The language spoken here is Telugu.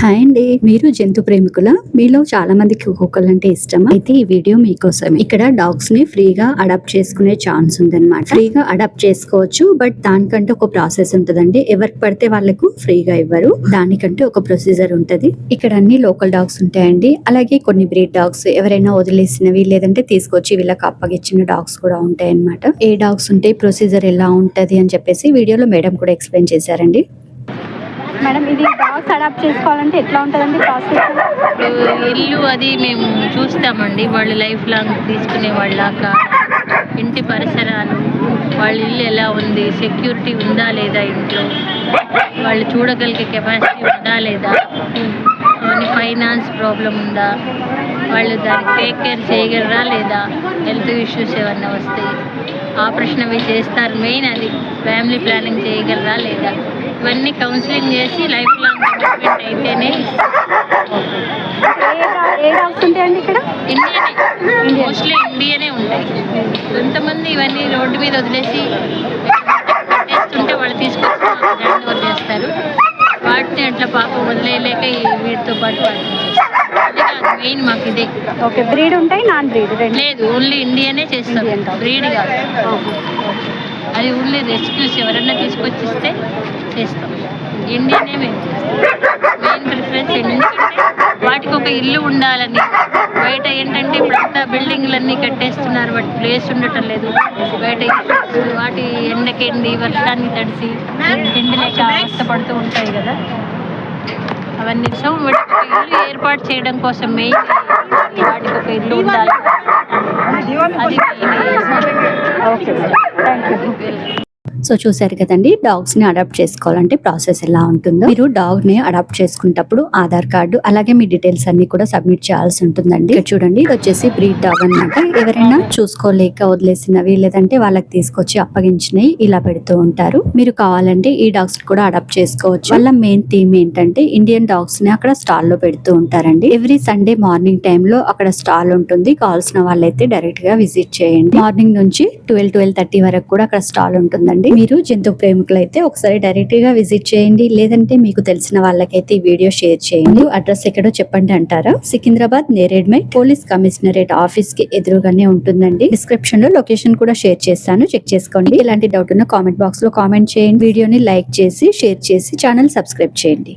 హాయ్ అండి. మీరు జంతు ప్రేమికుల? మీలో చాలా మందికి కుక్కలు అంటే ఇష్టం అయితే ఈ వీడియో మీకోసం ఇక్కడ డాగ్స్ని ఫ్రీగా అడాప్ట్ చేసుకునే ఛాన్స్ ఉందన్నమాట. ఫ్రీగా అడాప్ట్ చేసుకోవచ్చు బట్ దానికంటే ఒక ప్రాసెస్ ఉంటుందండి. ఎవరికి పడితే వాళ్ళకు ఫ్రీగా ఇవ్వరు. దానికంటే ఒక ప్రొసీజర్ ఉంటది. ఇక్కడ అన్ని లోకల్ డాగ్స్ ఉంటాయండి. అలాగే కొన్ని బ్రీడ్ డాగ్స్ ఎవరైనా వదిలేసినవి లేదంటే తీసుకొచ్చి వీళ్ళకి అప్పగిచ్చిన డాగ్స్ కూడా ఉంటాయి అన్నమాట ఏ డాగ్స్ ఉంటే ప్రొసీజర్ ఎలా ఉంటది అని చెప్పేసి వీడియోలో మేడం కూడా ఎక్స్ప్లెయిన్ చేశారండి. మేడం ఇది డాగ్స్ అడాప్ట్ చేసుకోవాలంటే ఎట్లా ఉంటుందండి ప్రాసెస్ ఇప్పుడు ఇల్లు అది మేము చూస్తామండి. వాళ్ళు లైఫ్ లాంగ్ తీసుకునే వాళ్ళాక ఇంటి పరిసరాలు వాళ్ళ ఇల్లు ఎలా ఉంది సెక్యూరిటీ ఉందా లేదా ఇంట్లో? వాళ్ళు చూడగలిగే కెపాసిటీ ఉందా లేదా? ఫైనాన్స్ ప్రాబ్లం ఉందా? వాళ్ళు దానికి టేక్ కేర్ చేయగలరా లేదా? హెల్త్ ఇష్యూస్ ఏమన్నా వస్తే? ఆపరేషన్ అవి చేస్తారు మెయిన్ అది. ఫ్యామిలీ ప్లానింగ్ చేయగలరా లేదా? ఇవన్నీ కౌన్సిలింగ్ చేసి లైఫ్ లాంగ్ కమిట్మెంట్ అయితేనే ఏ డాగ్స్ ఉంటాయండి ఇక్కడ? ఇండియనే. మోస్ట్లీ ఇండియనే ఉంటాయి. కొంతమంది ఇవన్నీ రోడ్డు మీద వదిలేసి కట్టేస్తుంటే వాళ్ళు తీసుకొచ్చి హ్యాండ్ ఓవర్ చేస్తారు. వాటిని అట్లా పాపం వదిలేయలేక వీటితో పాటు వాటిని మెయిన్ మాకు ఇదే. ఓకే బ్రీడ్ ఉంటాయి నాన్ బ్రీడ్ రెండు? లేదు ఓన్లీ ఇండియనే చేస్తాం. బ్రీడ్ కాదు. అది ఓన్లీ రెస్క్యూస్ ఎవరన్నా తీసుకొచ్చిస్తే చేస్తాం ఇండియనే మేము చేస్తాం మెయిన్ ప్రిఫరెన్స్ ఎందుకంటే వాటికి ఒక ఇల్లు ఉండాలని. బయట ఏంటంటే ఇప్పుడు అంతా బిల్డింగ్లన్నీ కట్టేస్తున్నారు వాటి ప్లేస్ ఉండటం లేదు. బయట వాటి ఎండకెండి వర్షాన్ని తడిసి తిండి లేక అవస్థపడుతూ ఉంటాయి కదా. అవన్నీ సో వాటికి ఒక ఇల్లు ఏర్పాటు చేయడం కోసం మెయిన్ వాటికి ఒక ఇల్లు ఉండాలి. అది Okay. Thank you. సో చూసారు కదండి డాగ్స్ని అడాప్ట్ చేసుకోవాలంటే ప్రాసెస్ ఎలా ఉంటుందో. మీరు డాగ్ని అడాప్ట్ చేసుకున్నప్పుడు ఆధార్ కార్డు అలాగే మీ డీటెయిల్స్ అన్ని కూడా సబ్మిట్ చేయాల్సి ఉంటుందండి. చూడండి ఇది వచ్చేసి బ్రీడ్ డాగ్ అన్నమాట. ఎవరైనా చూసుకోలేక వదిలేసినవి లేదంటే వాళ్ళకి తీసుకొచ్చి అప్పగించినవి ఇలా పెడుతూ ఉంటారు. మీరు కావాలంటే ఈ డాగ్స్ కూడా అడాప్ట్ చేసుకోవచ్చు. వాళ్ళ మెయిన్ థీమ్ ఏంటంటే ఇండియన్ డాగ్స్ని అక్కడ స్టాల్లో పెడుతూ ఉంటారండి. ఎవ్రీ సండే మార్నింగ్ టైమ్లో అక్కడ స్టాల్ ఉంటుంది. కావాల్సిన వాళ్ళైతే డైరెక్ట్గా విజిట్ చేయండి. మార్నింగ్ నుంచి ట్వెల్వ్ ట్వెల్వ్ థర్టీ వరకు కూడా అక్కడ స్టాల్ ఉంటుందండి. మీరు జంతు ప్రేమికులైతే ఒకసారి డైరెక్ట్గా విజిట్ చేయండి. లేదంటే మీకు తెలిసిన వాళ్ళకైతే ఈ వీడియో షేర్ చేయండి. అడ్రస్ ఎక్కడో చెప్పండి అంటారా? సికింద్రాబాద్ నేరేడ్మై పోలీస్ కమిషనరేట్ ఆఫీస్కి ఎదురుగానే ఉంటుందండి. డిస్క్రిప్షన్లో లొకేషన్ కూడా షేర్ చేస్తాను. చెక్ చేసుకోండి. ఇలాంటి డౌట్ ఉన్న కామెంట్ బాక్స్లో కామెంట్ చేయండి. వీడియోని లైక్ చేసి షేర్ చేసి ఛానల్ సబ్స్క్రైబ్ చేయండి.